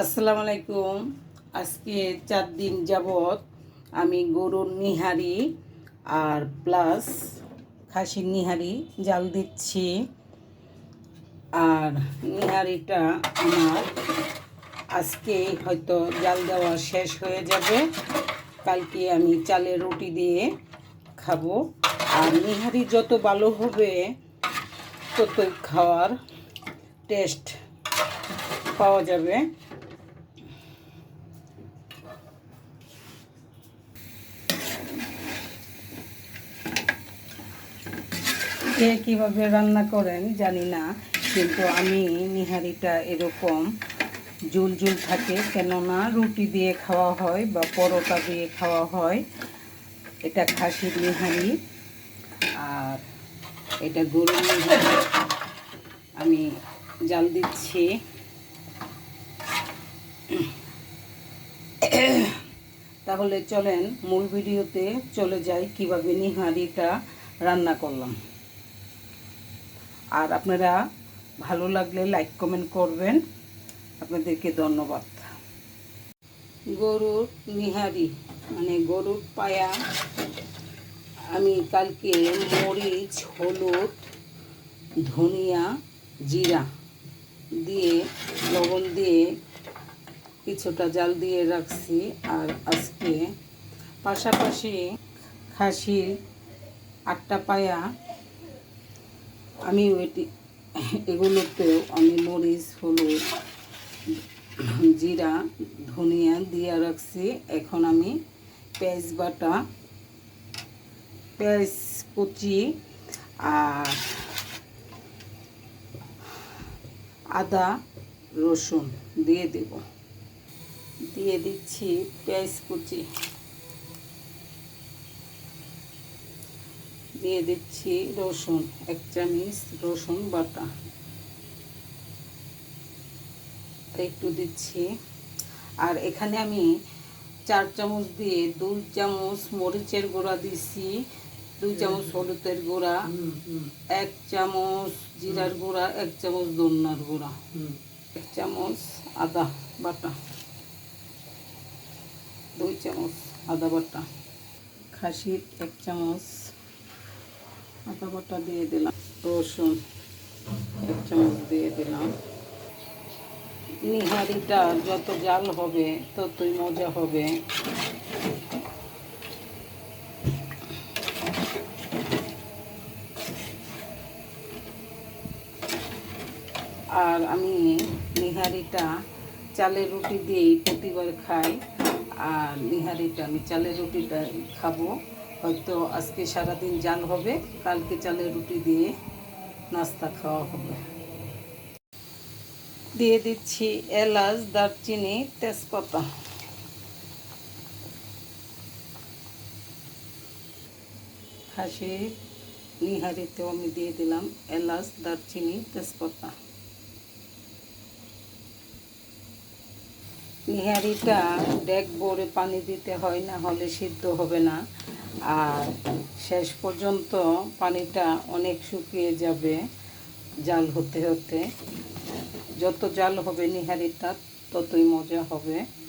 আসসালামু আলাইকুম। আজকে চার দিন যাবৎ আমি গরুর নিহারি আর প্লাস খাসির নিহারি জাল দিচ্ছি। আর নিহারিটা আমার আজকে হয়তো জাল দেওয়া শেষ হয়ে যাবে। কালকে আমি চালের রুটি দিয়ে খাব। আর নিহারি যত ভালো হবে ততই খাওয়ার টেস্ট পাওয়া যাবে। কে কীভাবে রান্না করেন জানি না, কিন্তু আমি নিহারিটা এরকম জুল জুল থাকে কেননা রুটি দিয়ে খাওয়া হয় বা পরোটা দিয়ে খাওয়া হয়। এটা খাসির নিহারি আর এটা গরুর নিহারি। আমি জাল দিচ্ছি। তাহলে চলেন মূল ভিডিওতে চলে যাই কীভাবে নিহারিটা রান্না করলাম। আর আপনারা ভালো লাগলে লাইক কমেন্ট করবেন। আপনাদেরকে ধন্যবাদ। গরুর নিহারি মানে গরুর পায়া, আমি কালকে মরিচ, হলুদ, ধনিয়া, জিরা দিয়ে, লবণ দিয়ে কিছুটা জাল দিয়ে রাখছি। আর আজকে পাশাপাশি খাসির আটটা পায়া আমি ওইটি, এগুলোতেও আমি মরিচ, হলুদ, জিরা, ধনিয়া দিয়ে রাখছি। এখন আমি পেঁয়াজ বাটা, পেঁয়াজ কুচি আর আদা, রসুন দিয়ে দেব। দিয়ে দিচ্ছি পেঁয়াজ কুচি। দিয়ে দিচ্ছি রসুন, এক চামচ রসুন বাটা। একটু দিচ্ছি। আর এখানে আমি চার চামচ দিয়ে দুই চামচ মরিচের গুঁড়া দিচ্ছি দুই চামচ হলুদের গুঁড়া, এক চামচ জিরার গুঁড়া, এক চামচ দন্নার গুঁড়া, এক চামচ আদা বাটা, দুই চামচ আদা বাটা, খাসির এক চামচ আদা বাটা দিয়ে দিলাম, রসুন, এক চামচ দিয়ে দিলাম। নিহারিটা যত জাল হবে, ততই মজা হবে। আর আমি নিহারিটা চালের রুটি দিয়েই প্রতিবার খাই, আর নিহারিটা আমি চালের রুটিটা খাব। হয়তো আজকে সারাদিন জাল হবে, কালকে চালের রুটি দিয়ে নাস্তা খাওয়া হবে। দিয়ে দিচ্ছি এলাচ, দারচিনি, তেজপাতা। খাসি, নিহারিতেও আমি দিয়ে দিলাম এলাচ, দারচিনি, তেজপাতা। নিহারিটা ডেক ভরে পানি দিতে হয়, না হলে সিদ্ধ হবে না। আর শেষ পর্যন্ত পানিটা অনেক শুকিয়ে যাবে জাল হতে হতে। যত জাল হবে নিহারিটা ততই মজা হবে।